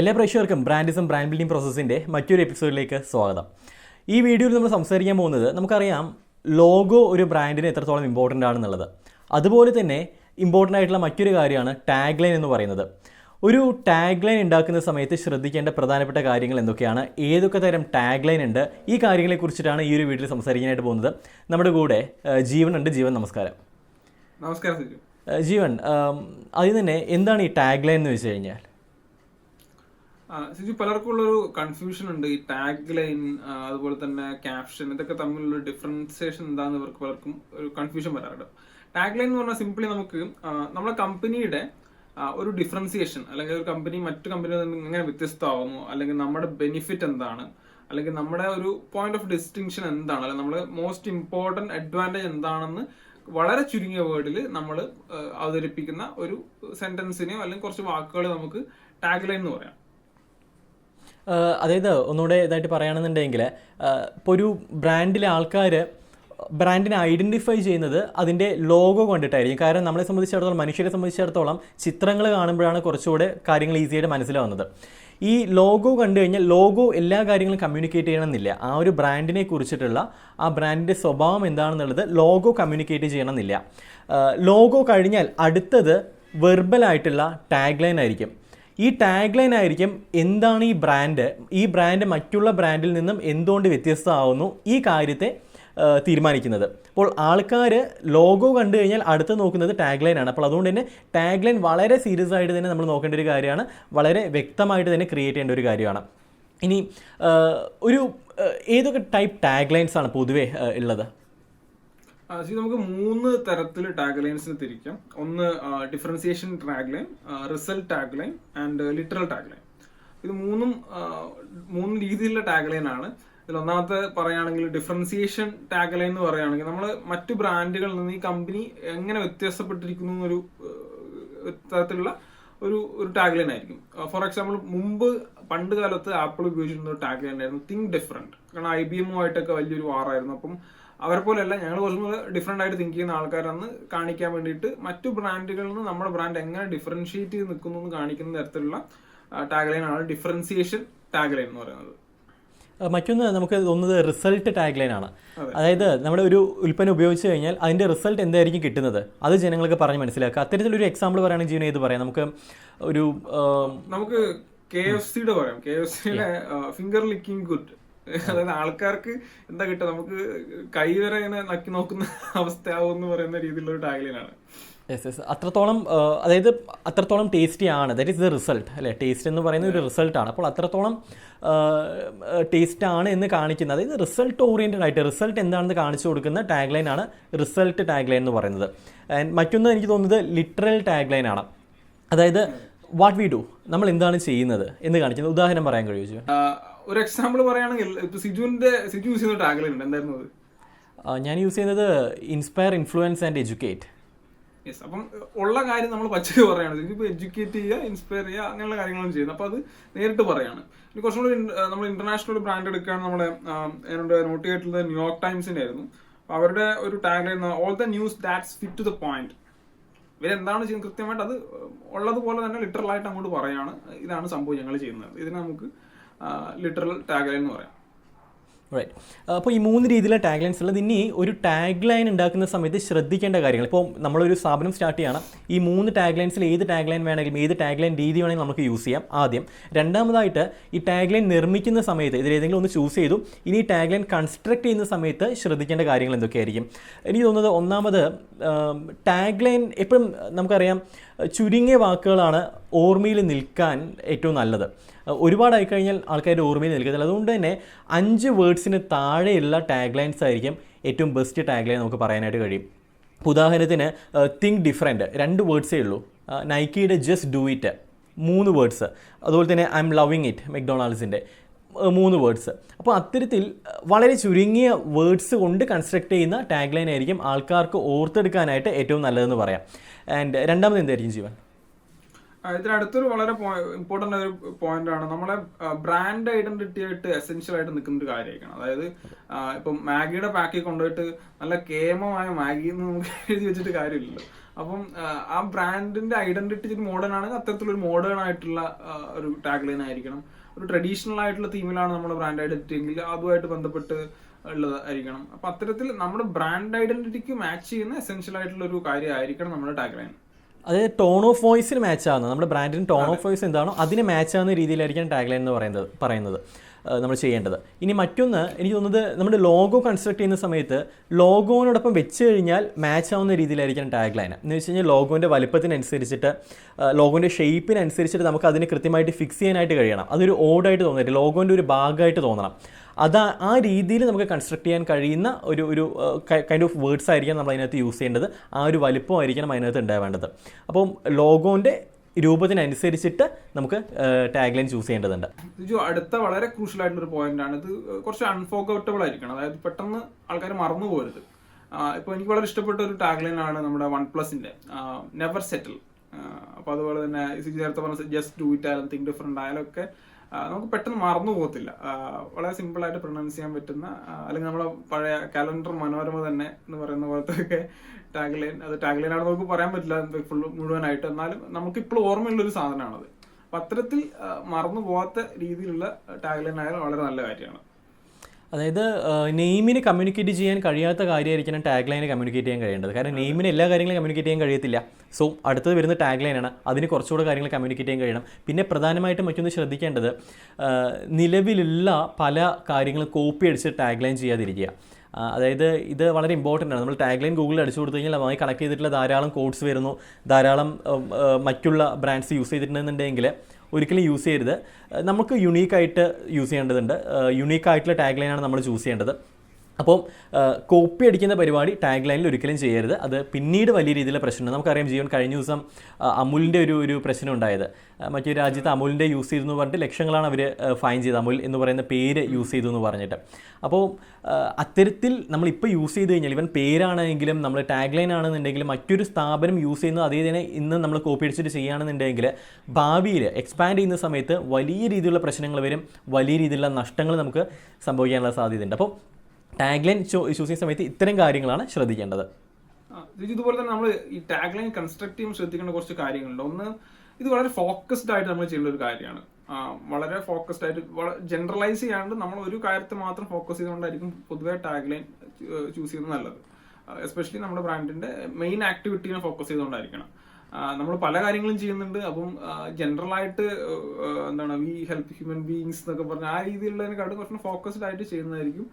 എല്ലാ പ്രേക്ഷകർക്കും brandism brand building പ്രോസസ്സിന്റെ മറ്റൊരു എപ്പിസോഡിലേക്ക് സ്വാഗതം. ഈ വീഡിയോയിൽ നമ്മൾ സംസാരിക്കാൻ പോകുന്നത് നമുക്കറിയാം ലോഗോ ഒരു ബ്രാൻഡിന് എത്രത്തോളം ഇമ്പോർട്ടന്റ് ആണെന്നുള്ളത്. അതുപോലെ തന്നെ ഇമ്പോർട്ടന്റ് ആയിട്ടുള്ള മറ്റൊരു കാര്യമാണ് ടാഗ് ലൈൻ എന്ന് പറയുന്നത്. ഒരു ടാഗ് ലൈൻ ഉണ്ടാക്കുന്ന സമയത്ത് ശ്രദ്ധിക്കേണ്ട പ്രധാനപ്പെട്ട കാര്യങ്ങൾ എന്തൊക്കെയാണ്? ഏതൊക്കെ തരം ടാഗ് ലൈൻ ഉണ്ട്? ഈ കാര്യങ്ങളെ കുറിച്ചിട്ടാണ് ഈ ഒരു വീട്ടിൽ സംസാരിക്കാനായിട്ട് പോകുന്നത്. നമ്മുടെ കൂടെ ജീവൻ ഉണ്ട്. ജീവൻ നമസ്കാരം. നമസ്കാരം ജീവൻ ആദ്യം തന്നെ എന്താണ് ഈ ടാഗ് ലൈൻ എന്ന് വെച്ച് കഴിഞ്ഞാൽ? സിജു പലർക്കും ഉള്ളൊരു കൺഫ്യൂഷൻ ഉണ്ട്. ഈ ടാഗ് ലൈൻ അതുപോലെ തന്നെ ക്യാപ്ഷൻ ഇതൊക്കെ തമ്മിലുള്ള ഡിഫറൻസിയേഷൻ എന്താന്ന് ഇവർക്ക് പലർക്കും ഒരു കൺഫ്യൂഷൻ വരാറുണ്ട്. ടാഗ് ലൈൻ എന്ന് പറഞ്ഞാൽ സിംപ്ലി നമുക്ക് നമ്മുടെ കമ്പനിയുടെ ഒരു ഡിഫറൻസിയേഷൻ അല്ലെങ്കിൽ ഒരു കമ്പനി മറ്റു കമ്പനിയിൽ നിന്ന് എങ്ങനെ വ്യത്യസ്തമാകുന്നു അല്ലെങ്കിൽ നമ്മുടെ ബെനിഫിറ്റ് എന്താണ് അല്ലെങ്കിൽ നമ്മുടെ ഒരു പോയിന്റ് ഓഫ് ഡിസ്റ്റിങ്ഷൻ എന്താണ് അല്ലെങ്കിൽ നമ്മുടെ മോസ്റ്റ് ഇമ്പോർട്ടന്റ് അഡ്വാന്റേജ് എന്താണെന്ന് വളരെ ചുരുങ്ങിയ വേർഡിൽ നമ്മൾ അവതരിപ്പിക്കുന്ന ഒരു സെന്റൻസിനെയോ അല്ലെങ്കിൽ കുറച്ച് വാക്കുകൾ നമുക്ക് ടാഗ് ലൈൻ എന്ന് പറയാം. അതായത് ഒന്നുകൂടെ ഇതായിട്ട് പറയുകയാണെന്നുണ്ടെങ്കിൽ ഇപ്പോൾ ഒരു ബ്രാൻഡിലെ ആൾക്കാർ ബ്രാൻഡിനെ ഐഡന്റിഫൈ ചെയ്യുന്നത് അതിന്റെ ലോഗോ കണ്ടിട്ടായിരിക്കും. കാരണം നമ്മളെ സംബന്ധിച്ചിടത്തോളം മനുഷ്യരെ സംബന്ധിച്ചിടത്തോളം ചിത്രങ്ങൾ കാണുമ്പോഴാണ് കുറച്ചുകൂടെ കാര്യങ്ങൾ ഈസിയായിട്ട് മനസ്സിലാവുന്നത്. ഈ ലോഗോ കണ്ടു കഴിഞ്ഞാൽ ലോഗോ എല്ലാ കാര്യങ്ങളും കമ്മ്യൂണിക്കേറ്റ് ചെയ്യണമെന്നില്ല. ആ ഒരു ബ്രാൻഡിനെ കുറിച്ചിട്ടുള്ള ആ ബ്രാൻഡിന്റെ സ്വഭാവം എന്താണെന്നുള്ളത് ലോഗോ കമ്മ്യൂണിക്കേറ്റ് ചെയ്യണമെന്നില്ല. ലോഗോ കഴിഞ്ഞാൽ അടുത്തത് വെർബലായിട്ടുള്ള ടാഗ് ലൈൻ ആയിരിക്കും. ഈ ടാഗ് ലൈൻ ആയിരിക്കും എന്താണ് ഈ ബ്രാൻഡ് ഈ ബ്രാൻഡ് മറ്റുള്ള ബ്രാൻഡിൽ നിന്നും എന്തുകൊണ്ട് വ്യത്യസ്തമാവുന്നു? ഈ കാര്യത്തെ തീരുമാനിക്കുന്നത്. അപ്പോൾ ആൾക്കാർ ലോഗോ കണ്ടു കഴിഞ്ഞാൽ അടുത്ത് നോക്കുന്നത് ടാഗ് ആണ്. അപ്പോൾ അതുകൊണ്ട് തന്നെ ടാഗ് ലൈൻ വളരെ സീരിയസ് ആയിട്ട് തന്നെ നമ്മൾ നോക്കേണ്ട ഒരു കാര്യമാണ്. വളരെ വ്യക്തമായിട്ട് തന്നെ ക്രിയേറ്റ് ചെയ്യേണ്ട ഒരു കാര്യമാണ്. ഇനി ഒരു ഏതൊക്കെ ടൈപ്പ് ടാഗ് ലൈൻസ് ആണ് പൊതുവേ ഉള്ളത്? ആ, നമുക്ക് മൂന്ന് തരത്തിൽ ടാഗ് ലൈൻസിന് തിരിക്കാം. ഒന്ന് differentiation tag line result tag line and literal tag line ഇത് മൂന്നും മൂന്ന് രീതിയിലുള്ള ടാഗ് ലൈൻ ആണ്. ഇതിൽ ഒന്നാമത്തെ പറയുകയാണെങ്കിൽ ഡിഫറൻസിയേഷൻ ടാഗ് ലൈൻ എന്ന് പറയുകയാണെങ്കിൽ നമ്മൾ മറ്റു ബ്രാൻഡുകളിൽ നിന്ന് ഈ കമ്പനി എങ്ങനെ വ്യത്യാസപ്പെട്ടിരിക്കുന്നു എന്നൊരു തരത്തിലുള്ള ഒരു ഒരു ടാഗ് ലൈൻ ആയിരിക്കും. ഫോർ എക്സാമ്പിൾ മുമ്പ് പണ്ട് കാലത്ത് ആപ്പിൾ ഉപയോഗിച്ചിരുന്ന ഒരു ടാഗ് ലൈൻ ആയിരുന്നു തിങ്ക് ഡിഫറെന്റ് കാരണം ഐ ബി എമ്മുമായിട്ടൊക്കെ വലിയൊരു വാറായിരുന്നു അപ്പം അവരെ പോലെയല്ല ഞങ്ങൾ കുറച്ചും കൂടെ ഡിഫറെന്റ് ആയിട്ട് തിങ്ക് ചെയ്യുന്ന ആൾക്കാരാണെന്ന് കാണിക്കാൻ വേണ്ടിയിട്ട് മറ്റു ബ്രാൻഡുകളിൽ നിന്ന് നമ്മുടെ ബ്രാൻഡ് എങ്ങനെ ഡിഫറൻഷിയേറ്റ് ചെയ്ത് നിൽക്കുന്നു എന്ന് കാണിക്കുന്ന തരത്തിലുള്ള ടാഗ് ലൈൻ ആണ് ഡിഫറൻസിയേഷൻ ടാഗ്ലൈൻ എന്ന് പറയുന്നത്. മറ്റൊന്ന് നമുക്ക് തോന്നുന്നത് റിസൾട്ട് ടാഗ്ലൈൻ ആണ്. അതായത് നമ്മുടെ ഒരു ഉൽപ്പന്നം ഉപയോഗിച്ച് കഴിഞ്ഞാൽ അതിന്റെ റിസൾട്ട് എന്തായിരിക്കും കിട്ടുന്നത്? അത് ജനങ്ങൾക്ക് പറഞ്ഞ് മനസ്സിലാക്കുക. അത്തരത്തിലൊരു എക്സാമ്പിൾ പറയുകയാണെങ്കിൽ ജീവൻ ഏത് പറയാം. നമുക്ക് ഒരു നമുക്ക് കെ എഫ് സിയുടെ പറയാം. കെ എഫ് സിയുടെ ഫിംഗർ ലിക്കിംഗ് ഗുഡ് അതായത് ആൾക്കാർക്ക് എന്താ കിട്ടുക? നമുക്ക് കൈ വരെ ഇങ്ങനെ നക്കി നോക്കുന്ന അവസ്ഥയാവും എന്ന് പറയുന്ന രീതിയിലുള്ള ഒരു ടാഗ്ലൈനാണ് യെസ് യെസ് അത്രത്തോളം അതായത് അത്രത്തോളം ടേസ്റ്റി ആണ്. ദാറ്റ് ഇസ് ദ റിസൾട്ട് അല്ലേ? ടേസ്റ്റ് എന്ന് പറയുന്ന ഒരു റിസൾട്ടാണ് അപ്പോൾ അത്രത്തോളം ടേസ്റ്റ് ആണ് എന്ന് കാണിക്കുന്നത്. അതായത് റിസൾട്ട് ഓറിയന്റഡ് ആയിട്ട് റിസൾട്ട് എന്താണെന്ന് കാണിച്ചു കൊടുക്കുന്ന ടാഗ് ലൈൻ ആണ് റിസൾട്ട് ടാഗ് ലൈൻ എന്ന് പറയുന്നത്. ആൻഡ് മറ്റൊന്ന് എനിക്ക് തോന്നുന്നത് ലിറ്ററൽ ടാഗ് ലൈൻ ആണ്. അതായത് വാട്ട് വി ഡു നമ്മൾ എന്താണ് ചെയ്യുന്നത് എന്ന് കാണിക്കുന്നത്. ഉദാഹരണം പറയാൻ കഴിയുമോ? ഒരു എക്സാമ്പിൾ പറയുകയാണെങ്കിൽ സിജുവിന്റെ സിജു യൂസ് ചെയ്യുന്ന ടാഗ്ലൈൻ ഉണ്ട്. എന്തായിരുന്നു അത്? ഞാൻ യൂസ് ചെയ്യുന്നത് inspire influence and educate yes അപ്പം ഉള്ള കാര്യം നമ്മൾ പച്ചക്ക് പറയുകയാണ് ഇതിപ്പോൾ എഡ്യൂക്കേറ്റ് ചെയ്യുക ഇൻസ്പയർ ചെയ്യുക അങ്ങനെയുള്ള കാര്യങ്ങളാണ് ചെയ്യുന്നത് അപ്പോൾ അത് നേരിട്ട് പറയാണ്. ഇനി കുറച്ചും കൂടി നമ്മൾ ഇന്റർനാഷണൽ ബ്രാൻഡ് എടുക്കുകയാണ്. നമ്മുടെ എന്നോട് നോട്ട് ചെയ്തിട്ടുള്ളത് ന്യൂയോർക്ക് ടൈംസിന്റെ ആയിരുന്നു. അപ്പോൾ അവരുടെ ഒരു tag line all the news that's fit to the point ഇവരെന്താണ് ചെയ്യുന്നത്? കൃത്യമായിട്ട് അത് ഉള്ളതുപോലെ തന്നെ ലിറ്ററലായിട്ട് അങ്ങോട്ട് പറയാണ്. ഇതാണ് സംഭവം ഞങ്ങൾ ചെയ്യുന്നത്. ഇതിനെ നമുക്ക് ലിറ്ററൽ ടാഗ് ലൈൻ എന്ന് പറയാം. റൈറ്റ് അപ്പോൾ ഈ മൂന്ന് രീതിയിലുള്ള ടാഗ് ലൈൻസ് ഉള്ളത് ഇനി ഒരു ടാഗ് ലൈൻ ഉണ്ടാക്കുന്ന സമയത്ത് ശ്രദ്ധിക്കേണ്ട കാര്യങ്ങൾ. ഇപ്പോൾ നമ്മളൊരു സ്ഥാപനം സ്റ്റാർട്ട് ചെയ്യണം. ഈ മൂന്ന് ടാഗ് ലൈൻസിൽ ഏത് ടാഗ് ലൈൻ വേണമെങ്കിലും ഏത് ടാഗ് ലൈൻ രീതി വേണമെങ്കിലും നമുക്ക് യൂസ് ചെയ്യാം ആദ്യം. രണ്ടാമതായിട്ട് ഈ ടാഗ് ലൈൻ നിർമ്മിക്കുന്ന സമയത്ത് ഇതിൽ ഏതെങ്കിലും ഒന്ന് ചൂസ് ചെയ്തു. ഇനി ഈ ടാഗ് ലൈൻ കൺസ്ട്രക്ട് ചെയ്യുന്ന സമയത്ത് ശ്രദ്ധിക്കേണ്ട കാര്യങ്ങൾ എന്തൊക്കെയായിരിക്കും? എനിക്ക് തോന്നുന്നത് ഒന്നാമത് ടാഗ് ലൈൻ എപ്പോഴും നമുക്കറിയാം ചുരുങ്ങിയ വാക്കുകളാണ് ഓർമ്മയിൽ നിൽക്കാൻ ഏറ്റവും നല്ലത്. ഒരുപാടായി കഴിഞ്ഞാൽ ആൾക്കാരുടെ ഓർമ്മയിൽ നിൽക്കത്തില്ല. അതുകൊണ്ട് തന്നെ അഞ്ച് വേർഡ്സിന് താഴെയുള്ള ടാഗ് ലൈൻസ് ആയിരിക്കും ഏറ്റവും ബെസ്റ്റ് ടാഗ് ലൈൻ നമുക്ക് പറയാനായിട്ട് കഴിയും. ഉദാഹരണത്തിന് തിങ്ക് ഡിഫറെന്റ് രണ്ട് വേർഡ്സേ ഉള്ളൂ. നൈക്കിയുടെ ജസ്റ്റ് ഡു ഇറ്റ് മൂന്ന് വേർഡ്സ്. അതുപോലെ തന്നെ ഐ എം ലവിങ് ഇറ്റ് മെക്ഡൊണാൾഡ്സിന്റെ മൂന്ന് വേർഡ്സ്. അപ്പോൾ അത്തരത്തിൽ വളരെ ചുരുങ്ങിയ വേർഡ്സ് കൊണ്ട് കൺസ്ട്രക്ട് ചെയ്യുന്ന ടാഗ് ലൈൻ ആയിരിക്കും ആൾക്കാർക്ക് ഓർത്തെടുക്കാനായിട്ട് ഏറ്റവും നല്ലതെന്ന് പറയാം. ആൻഡ് രണ്ടാമത് എന്തായിരിക്കും ജീവൻ? ഇതിനടുത്തൊരു വളരെ ഇമ്പോർട്ടന്റ് ഒരു പോയിന്റ് ആണ്. നമ്മളെ ബ്രാൻഡ് ഐഡന്റിറ്റി ആയിട്ട് എസെൻഷ്യൽ ആയിട്ട് നിൽക്കുന്ന ഒരു കാര്യമായിരിക്കണം. അതായത് ഇപ്പൊ മാഗിയുടെ പാക്കിൽ കൊണ്ടുപോയിട്ട് നല്ല കേമമായ മാഗി എന്ന് നമുക്ക് എഴുതി വെച്ചിട്ട് കാര്യമില്ലല്ലോ. അപ്പം ആ, ബ്രാൻഡിന്റെ ഐഡന്റിറ്റി മോഡേൺ ആണെങ്കിൽ അത്തരത്തിലൊരു മോഡേൺ ആയിട്ടുള്ള ഒരു ടാഗ് ലൈൻ ആയിരിക്കണം. ഒരു ട്രഡീഷണൽ ആയിട്ടുള്ള തീമിലാണ് നമ്മുടെ ബ്രാൻഡ് ഐഡന്റിറ്റി എങ്കിൽ അതുമായിട്ട് ബന്ധപ്പെട്ട് ഉള്ളതായിരിക്കണം അപ്പൊ അത്തരത്തിൽ നമ്മുടെ ബ്രാൻഡ് ഐഡന്റിറ്റിക്ക് മാച്ച് ചെയ്യുന്ന എസെൻഷ്യൽ ആയിട്ടുള്ള ഒരു കാര്യമായിരിക്കണം നമ്മുടെ ടാഗ് ലൈൻ അതായത് ടോൺ ഓഫ് വോയിസിന് മാച്ച് ആവുന്നത്. നമ്മുടെ ബ്രാൻഡിന് ടോൺ ഓഫ് വോയിസ് എന്താണോ അതിന് മാച്ച് ആവുന്ന രീതിയിലായിരിക്കും ടാഗ് ലൈൻ എന്ന് പറയുന്നത് പറയുന്നത്. നമ്മൾ ചെയ്യേണ്ടത്. ഇനി മറ്റൊന്ന് എനിക്ക് തോന്നുന്നത് നമ്മുടെ ലോഗോ കൺസ്ട്രക്ട് ചെയ്യുന്ന സമയത്ത് ലോഗോനോടൊപ്പം വെച്ച് കഴിഞ്ഞാൽ മാച്ച് ആവുന്ന രീതിയിലായിരിക്കണം ടാഗ് ലൈൻ എന്ന് വെച്ച് കഴിഞ്ഞാൽ ലോഗോന്റെ വലിപ്പത്തിനനുസരിച്ചിട്ട് ലോഗോന്റെ ഷേപ്പിനനുസരിച്ചിട്ട് നമുക്ക് അതിനെ കൃത്യമായിട്ട് ഫിക്സ് ചെയ്യാനായിട്ട് കഴിയണം. അതൊരു ഓടായിട്ട് തോന്നരുത്. ലോഗോന്റെ ഒരു ഭാഗമായിട്ട് തോന്നണം. അതാ ആ- രീതിയിൽ നമുക്ക് കൺസ്ട്രക്ട് ചെയ്യാൻ കഴിയുന്ന ഒരു ഒരു കൈൻഡ് ഓഫ് വേർഡ്സ് ആയിരിക്കണം നമ്മൾ അതിനകത്ത് യൂസ് ചെയ്യേണ്ടത്. ആ ഒരു വലിപ്പമായിരിക്കണം അതിനകത്ത് ഉണ്ടാവേണ്ടത്. അപ്പം ലോഗോന്റെ രൂപത്തിനനുസരിച്ചിട്ട് നമുക്ക് ടാഗ് ലൈൻ ചൂസ് ചെയ്യേണ്ടതുണ്ട്. ജിജു അടുത്ത വളരെ ക്രൂഷ്യൽ ആയിട്ടുള്ള ഒരു പോയിന്റ് ആണ്. ഇത് കുറച്ച് അൺഫോക്കബിൾ ആയിരിക്കണം. അതായത് പെട്ടെന്ന് ആൾക്കാർ മറന്നു പോരുത് ഇപ്പൊ എനിക്ക് വളരെ ഇഷ്ടപ്പെട്ട ഒരു ടാഗ് ലൈൻ ആണ് നമ്മുടെ വൺ പ്ലസിന്റെ നെവർ സെറ്റിൽ അപ്പൊ അതുപോലെ തന്നെ പറഞ്ഞ ജസ്റ്റ് ഡു ഇറ്റ് ആയാലും തിങ്ക് ഡിഫറെന്റ് ആയാലും ഒക്കെ നമുക്ക് പെട്ടെന്ന് മറന്നു പോകത്തില്ല. വളരെ സിമ്പിൾ ആയിട്ട് പ്രൊണൗൺസ് ചെയ്യാൻ പറ്റുന്ന അല്ലെങ്കിൽ നമ്മളെ പഴയ കാലണ്ടർ മനോരമ തന്നെ എന്ന് പറയുന്ന പോലത്തെ ഒക്കെ ടാഗ് ലൈൻ അത് ടാഗ് ലൈൻ ആണെന്ന് നമുക്ക് പറയാൻ പറ്റില്ല ഫുൾ മുഴുവനായിട്ട്. എന്നാലും നമുക്ക് ഇപ്പോൾ ഓർമ്മയുള്ള ഒരു സാധനമാണത്. അപ്പൊ അത്തരത്തിൽ മറന്നു പോകാത്ത രീതിയിലുള്ള ടാഗ്ലൈൻ ആയാൽ വളരെ നല്ല കാര്യമാണ്. അതായത് നെയിമിന് കമ്മ്യൂണിക്കേറ്റ് ചെയ്യാൻ കഴിയാത്ത കാര്യമായിരിക്കണം ടാഗ് ലൈനെ കമ്മ്യൂണിക്കേറ്റ് ചെയ്യാൻ കഴിയേണ്ടത്. കാരണം നെയിമിന് എല്ലാ കാര്യങ്ങളും കമ്മ്യൂണിക്കേറ്റ് ചെയ്യാൻ കഴിയത്തില്ല. സോ അടുത്തത് വരുന്ന ടാഗ് ലൈനാണ് അതിന് കുറച്ചുകൂടെ കാര്യങ്ങൾ കമ്മ്യൂണിക്കേറ്റ് ചെയ്യാൻ കഴിയണം. പിന്നെ പ്രധാനമായിട്ടും മറ്റൊന്ന് ശ്രദ്ധിക്കേണ്ടത് നിലവിലുള്ള പല കാര്യങ്ങളും കോപ്പി അടിച്ച് ടാഗ് ലൈൻ ചെയ്യാതിരിക്കുക അതായത് ഇത് വളരെ ഇമ്പോർട്ടന്റ് ആണ്. നമ്മൾ ടാഗ് ലൈൻ ഗൂഗിളിൽ അടിച്ചു കൊടുത്തു കഴിഞ്ഞാൽ അതുമായി കണക്ട് ചെയ്തിട്ടുള്ള ധാരാളം കോഡ്സ് വരുന്നു. ധാരാളം മറ്റുള്ള ബ്രാൻഡ്സ് യൂസ് ചെയ്തിട്ടുണ്ടെന്നുണ്ടെങ്കിൽ ഒരിക്കലും യൂസ് ചെയ്യരുത്. നമുക്ക് യുണീക്കായിട്ട് യൂസ് ചെയ്യേണ്ടതുണ്ട്. യുണീക്കായിട്ടുള്ള ടാഗ് ലൈനാണ് നമ്മൾ ചൂസ് ചെയ്യേണ്ടത്. അപ്പോൾ കോപ്പി അടിക്കുന്ന പരിപാടി ടാഗ് ലൈനിൽ ഒരിക്കലും ചെയ്യരുത്. അത് പിന്നീട് വലിയ രീതിയിലുള്ള പ്രശ്നമുണ്ട്. നമുക്കറിയാം ജീവൻ കഴിഞ്ഞ ദിവസം അമുലിന്റെ ഒരു ഒരു പ്രശ്നം ഉണ്ടായത്. മറ്റൊരു രാജ്യത്ത് അമുലിന്റെ യൂസ് ചെയ്തു എന്ന് പറഞ്ഞിട്ട് ലക്ഷങ്ങളാണ് അവർ ഫൈൻ ചെയ്ത് അമുൽ എന്ന് പറയുന്ന പേര് യൂസ് ചെയ്തു എന്ന് പറഞ്ഞിട്ട്. അപ്പോൾ അത്തരത്തിൽ നമ്മളിപ്പോൾ യൂസ് ചെയ്ത് കഴിഞ്ഞാൽ ഇവൻ പേരാണെങ്കിലും നമ്മൾ ടാഗ് ലൈൻ ആണെന്നുണ്ടെങ്കിലും മറ്റൊരു സ്ഥാപനം യൂസ് ചെയ്യുന്നത് അതേ തന്നെ ഇന്ന് നമ്മൾ കോപ്പി അടിച്ചിട്ട് ചെയ്യുകയാണെന്നുണ്ടെങ്കിൽ ഭാവിയിൽ എക്സ്പാൻഡ് ചെയ്യുന്ന സമയത്ത് വലിയ രീതിയിലുള്ള പ്രശ്നങ്ങൾ വരും. വലിയ രീതിയിലുള്ള നഷ്ടങ്ങൾ നമുക്ക് സംഭവിക്കാനുള്ള സാധ്യതയുണ്ട്. അപ്പോൾ ടാഗ് ലൈൻ ചൂസ് ചെയ്യുന്ന സമയത്ത് ഇത്തരം കാര്യങ്ങളാണ് ശ്രദ്ധിക്കേണ്ടത്. ഇതുപോലെ തന്നെ നമ്മൾ ഈ ടാഗ് ലൈൻ കൺസ്ട്രക്ട് ചെയ്യുമ്പോൾ ശ്രദ്ധിക്കേണ്ട കുറച്ച് കാര്യങ്ങളുണ്ട്. ഒന്ന് ഇത് വളരെ ഫോക്കസ്ഡ് ആയിട്ട് നമ്മൾ ചെയ്യേണ്ട ഒരു കാര്യമാണ് വളരെ ഫോക്കസ്ഡ് ആയിട്ട് ജനറലൈസ് ചെയ്യാണ്ട് നമ്മൾ ഒരു കാര്യത്തെ മാത്രം ഫോക്കസ് ചെയ്തുകൊണ്ടായിരിക്കും പൊതുവേ ടാഗ് ലൈൻ ചൂസ് ചെയ്യുന്നത് നല്ലത്. എസ്പെഷ്യലി നമ്മുടെ ബ്രാൻഡിന്റെ മെയിൻ ആക്ടിവിറ്റീനെ ഫോക്കസ് ചെയ്തുകൊണ്ടായിരിക്കണം. നമ്മൾ പല കാര്യങ്ങളും ചെയ്യുന്നുണ്ട്. അപ്പം ജനറൽ ആയിട്ട് എന്താണ് വി ഹെൽപ്പ് ഹ്യൂമൻ ബീങ്സ് എന്നൊക്കെ പറഞ്ഞ ആ രീതിയിലുള്ളതിനെക്കാട്ടും കുറച്ചും ഫോക്കസ്ഡ് ആയിട്ട് ചെയ്യുന്നതായിരിക്കും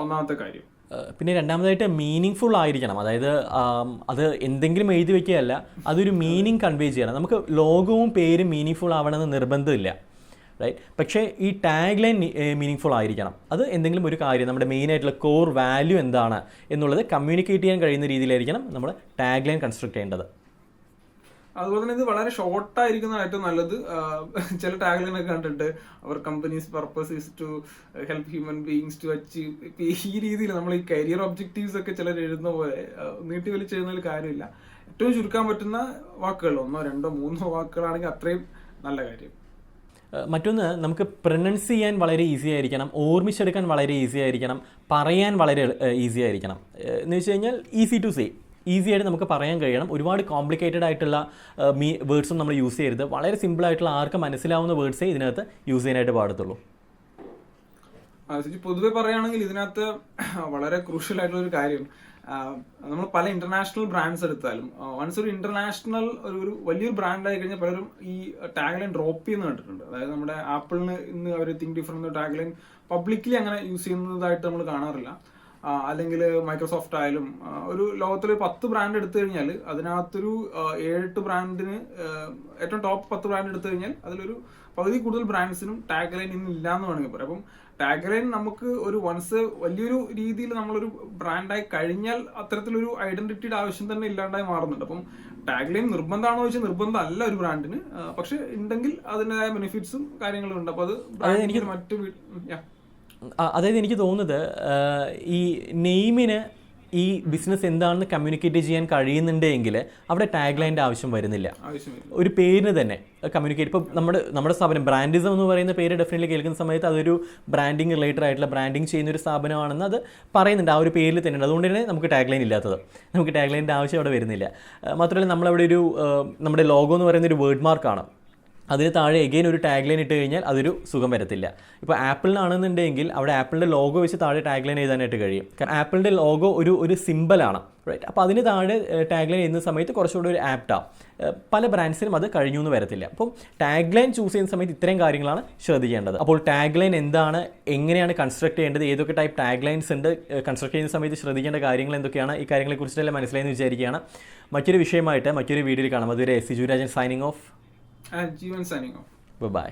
ഒന്നാമത്തെ കാര്യം. പിന്നെ രണ്ടാമതായിട്ട് മീനിങ് ഫുൾ ആയിരിക്കണം. അതായത് അത് എന്തെങ്കിലും എഴുതി വെക്കുകയല്ല അതൊരു മീനിങ് കൺവേ ചെയ്യണം. നമുക്ക് ലോഗവും പേരും മീനിങ് ഫുൾ ആവണമെന്ന് നിർബന്ധമില്ല. റൈറ്റ് പക്ഷേ ഈ ടാഗ് ലൈൻ മീനിങ് ഫുൾ ആയിരിക്കണം. അത് എന്തെങ്കിലും ഒരു കാര്യം നമ്മുടെ മെയിനായിട്ടുള്ള കോർ വാല്യൂ എന്താണ് എന്നുള്ളത് കമ്മ്യൂണിക്കേറ്റ് ചെയ്യാൻ കഴിയുന്ന രീതിയിലായിരിക്കണം നമ്മൾ ടാഗ് ലൈൻ കൺസ്ട്രക്ട് ചെയ്യേണ്ടത്. അതുപോലെ തന്നെ ഇത് വളരെ ഷോർട്ട് ആയിരിക്കുന്നതാണ് ഏറ്റവും നല്ലത്. ചില ടാഗ്ലൈനൊക്കെ കണ്ടിട്ട് അവർ companies purpose is to help human beings to achieve ഈ രീതിയിൽ നമ്മൾ ഈ കരിയർ ഒബ്ജക്റ്റീവ്സ് ഒക്കെ ചിലർ എഴുതുന്ന പോലെ നീട്ടി വലിച്ചെഴുതുന്നതിൽ കാര്യമില്ല. ഏറ്റവും ചുരുക്കാൻ പറ്റുന്ന വാക്കുകൾ ഒന്നോ രണ്ടോ മൂന്നോ വാക്കുകളാണെങ്കിൽ അത്രയും നല്ല കാര്യം. മറ്റൊന്ന് നമുക്ക് പ്രൊനൗൺസ് ചെയ്യാൻ വളരെ ഈസി ആയിരിക്കണം ഓർമ്മിച്ചെടുക്കാൻ വളരെ ഈസി ആയിരിക്കണം പറയാൻ വളരെ ഈസി ആയിരിക്കണം. എന്ന് വെച്ച് കഴിഞ്ഞാൽ ഈസി ടു സേ ഈസി ആയിട്ട് നമുക്ക് പറയാൻ കഴിയണം. ഒരുപാട് കോംപ്ലിക്കേറ്റഡ് ആയിട്ടുള്ള മീ വേർഡ്സും നമ്മൾ യൂസ് ചെയ്യരുത്. വളരെ സിമ്പിൾ ആയിട്ടുള്ള ആർക്ക് മനസ്സിലാവുന്ന വേർഡ്സേ ഇതിനകത്ത് യൂസ് ചെയ്യാനായിട്ട് പാടത്തുള്ളൂ. പൊതുവെ പറയുകയാണെങ്കിൽ ഇതിനകത്ത് വളരെ ക്രൂഷ്യൽ ആയിട്ടുള്ള ഒരു കാര്യം നമ്മൾ പല ഇന്റർനാഷണൽ ബ്രാൻഡ്സ് എടുത്താലും വൺസ് ഒരു ഇന്റർനാഷണൽ ഒരു ഒരു വലിയൊരു ബ്രാൻഡ് ആയി കഴിഞ്ഞാൽ പലരും ഈ ടാഗ് ലൈൻ ഡ്രോപ്പ് ചെയ്യുന്ന കണ്ടിട്ടുണ്ട്. അതായത് നമ്മുടെ ആപ്പിളിന് ഇന്ന് അവർ think different tag line publicly അങ്ങനെ യൂസ് ചെയ്യുന്നതായിട്ട് നമ്മൾ കാണാറില്ല. അല്ലെങ്കിൽ മൈക്രോസോഫ്റ്റ് ആയാലും ഒരു ലോകത്തിലൊരു പത്ത് ബ്രാൻഡ് എടുത്തു കഴിഞ്ഞാൽ അതിനകത്തൊരു ഏഴെട്ട് ബ്രാൻഡിന് ഏറ്റവും ടോപ്പ് പത്ത് ബ്രാൻഡ് എടുത്തു കഴിഞ്ഞാൽ അതിലൊരു പകുതി കൂടുതൽ ബ്രാൻഡ്സിനും ടാഗ് ലൈൻ ഇന്ന് ഇല്ല എന്ന് വേണമെങ്കിൽ പറയാം. അപ്പം ടാഗ് ലൈൻ നമുക്ക് ഒരു വൺസ് വലിയൊരു രീതിയിൽ നമ്മളൊരു ബ്രാൻഡായി കഴിഞ്ഞാൽ അത്തരത്തിലൊരു ഐഡന്റിറ്റിയുടെ ആവശ്യം തന്നെ ഇല്ലാണ്ടായി മാറുന്നുണ്ട്. അപ്പം ടാഗ് ലൈൻ നിർബന്ധമാണോ ചോദിച്ചാൽ നിർബന്ധം അല്ല ഒരു ബ്രാൻഡിന് പക്ഷെ ഉണ്ടെങ്കിൽ അതിന്റെതായ ബെനിഫിറ്റ്സും കാര്യങ്ങളും ഉണ്ട്. അപ്പൊ അത് എനിക്ക് മറ്റു അതായത് എനിക്ക് തോന്നുന്നത് ഈ നെയിമിന് ഈ ബിസിനസ് എന്താണെന്ന് കമ്മ്യൂണിക്കേറ്റ് ചെയ്യാൻ കഴിയുന്നുണ്ടെങ്കിൽ അവിടെ ടാഗ് ലൈന്റെ ആവശ്യം വരുന്നില്ല. ഒരു പേരിന് തന്നെ കമ്മ്യൂണിക്കേറ്റ് ഇപ്പോൾ നമ്മുടെ നമ്മുടെ സ്ഥാപനം ബ്രാൻഡിസം എന്ന് പറയുന്ന പേര് ഡെഫിനറ്റ്ലി കേൾക്കുന്ന സമയത്ത് അതൊരു ബ്രാൻഡിങ് റിലേറ്റഡ് ആയിട്ടുള്ള ബ്രാൻഡിങ് ചെയ്യുന്ന ഒരു സ്ഥാപനമാണെന്ന് അത് പറയുന്നുണ്ട്. ആ ഒരു പേരിൽ തന്നെ അതുകൊണ്ട് തന്നെ നമുക്ക് ടാഗ് ലൈൻ ഇല്ലാത്തത്. നമുക്ക് ടാഗ് ലൈന്റെ ആവശ്യം അവിടെ വരുന്നില്ല. മാത്രമല്ല നമ്മളവിടെ ഒരു നമ്മുടെ ലോഗോ എന്ന് പറയുന്ന ഒരു വേർഡ് മാർക്കാണ് അതിന് താഴെ എഗെയിൻ ഒരു ടാഗ് ലൈൻ ഇട്ട് കഴിഞ്ഞാൽ അതൊരു സുഖം വരത്തില്ല. ഇപ്പോൾ ആപ്പിളിനാണെന്നുണ്ടെങ്കിൽ അവിടെ ആപ്പിളിന്റെ ലോഗോ വെച്ച് താഴെ ടാഗ് ലൈൻ എഴുതാനായിട്ട് കഴിയും. കാരണം ആപ്പിളിന്റെ ലോഗോ ഒരു ഒരു സിമ്പിളാണ് റൈറ്റ് അപ്പോൾ അതിന് താഴെ ടാഗ് ലൈൻ എഴുതുന്ന സമയത്ത് കുറച്ചുകൂടി ഒരു ആപ്റ്റാണ് പല ബ്രാൻഡ്സിനും അത് കഴിഞ്ഞു എന്ന് വരത്തില്ല. അപ്പം ടാഗ് ലൈൻ ചൂസ് ചെയ്യുന്ന സമയത്ത് ഇത്രയും കാര്യങ്ങളാണ് ശ്രദ്ധിക്കേണ്ടത്. അപ്പോൾ ടാഗ് ലൈൻ എന്താണ് എങ്ങനെയാണ് കൺസ്ട്രക്ട് ചെയ്യേണ്ടത് ഏതൊക്കെ ടൈപ്പ് ടാഗ് ലൈൻസ് ഉണ്ട് കൺസ്ട്രക്ട് ചെയ്യുന്ന സമയത്ത് ശ്രദ്ധിക്കേണ്ട കാര്യങ്ങൾ എന്തൊക്കെയാണ് ഈ കാര്യങ്ങളെക്കുറിച്ചെല്ലാം മനസ്സിലായെന്ന് വിചാരിക്കുകയാണ്. മറ്റൊരു വിഷയമായിട്ട് മറ്റൊരു വീഡിയോയിൽ കാണാം. അതുവരെ S C ജുരാജൻ signing off and Jeevan signing off bye